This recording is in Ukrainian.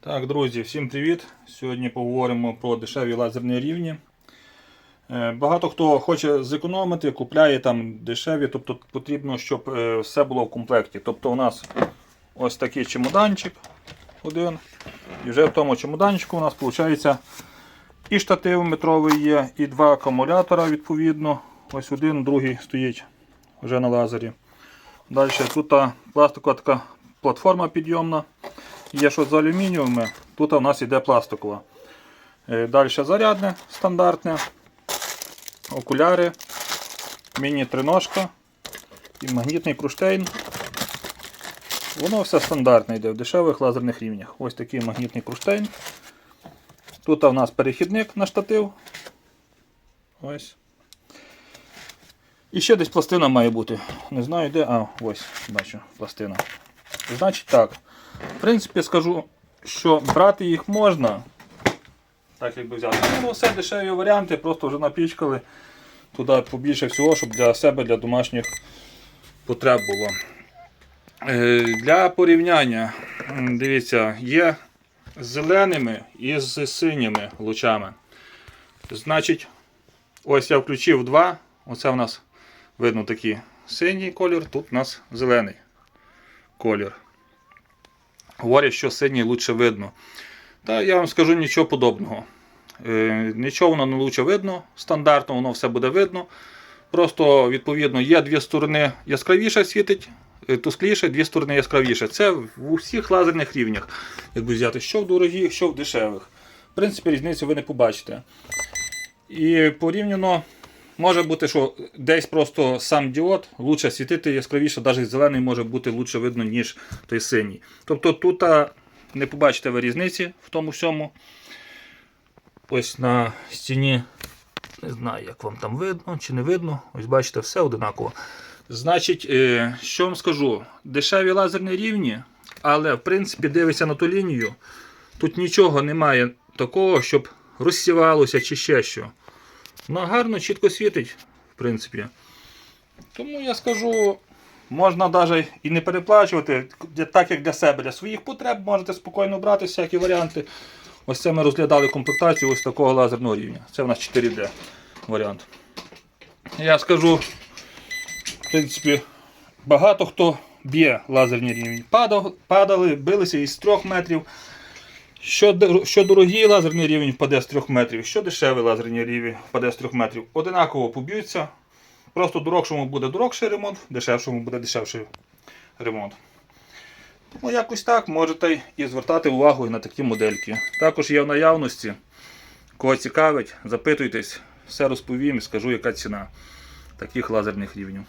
Так, друзі, всім привіт! Сьогодні поговоримо про дешеві лазерні рівні. Е, Багато хто хоче зекономити, купляє там дешеві, тобто потрібно, щоб е, все було в комплекті. Тобто у нас ось такий чемоданчик один. І вже в тому чемоданчику у нас виходить і штатив метровий є, і два акумулятора відповідно. Ось один, другий стоїть вже на лазері. Далі тут пластикова така платформа підйомна. Є щось з алюмінієвими, тут у нас йде пластикова. Далі зарядне стандартне, окуляри, міні-триножка і магнітний круштейн. Воно все стандартне йде в дешевих лазерних рівнях. Ось такий магнітний круштейн. Тут у нас перехідник на штатив. Ось. І ще десь пластина має бути. Не знаю де. А, ось, бачу, пластина. Значить так. В принципі, скажу, що брати їх можна. Так якби взяти. Ну, все дешеві варіанти, просто вже напічкали туди побільше всього, щоб для себе, для домашніх потреб було. Е, Для порівняння, дивіться, є зеленими і з синіми лучами. Значить, ось я включив два. Оце у нас видно такий синій колір, тут у нас зелений колір. Говорять, що синій лучше видно. Та я вам скажу нічого подобного. Е, нічого воно не лучше видно, стандартно воно все буде видно. Просто, відповідно, є дві сторони яскравіше світить, е, тускліше, дві сторони яскравіше. Це в усіх лазерних рівнях. Якби взяти, що в дорогих, що в дешевих. В принципі, різницю ви не побачите. І порівняно може бути, що десь просто сам діод лучше світити яскравіше, навіть зелений може бути лучше видно, ніж той синій. Тобто тут не побачите ви різниці в тому всьому. Ось на стіні, не знаю, як вам там видно чи не видно. Ось бачите, все одинаково. Значить, е, що вам скажу? Дешеві лазерні рівні, але в принципі дивися на ту лінію. Тут нічого немає такого, щоб розсівалося чи ще що. Вона гарно, чітко світить, в принципі. Тому я скажу, можна навіть і не переплачувати, так як для себе, для своїх потреб можете спокійно брати всякі варіанти. Ось це ми розглядали комплектацію ось такого лазерного рівня. Це в нас 4D варіант. Я скажу, в принципі, багато хто б'є лазерні рівні. Падали, билися із 3 метрів. Що, що дорогий лазерний рівень впаде з 3 метрів, що дешевий лазерний рівень впаде з 3 метрів. Одинаково поб'ються. Просто дорогшому буде дорогший ремонт, дешевшому буде дешевший ремонт. Ну, якось так можете і звертати увагу і на такі модельки. Також є в наявності. Кого цікавить, запитуйтесь, все розповім і скажу, яка ціна таких лазерних рівнів.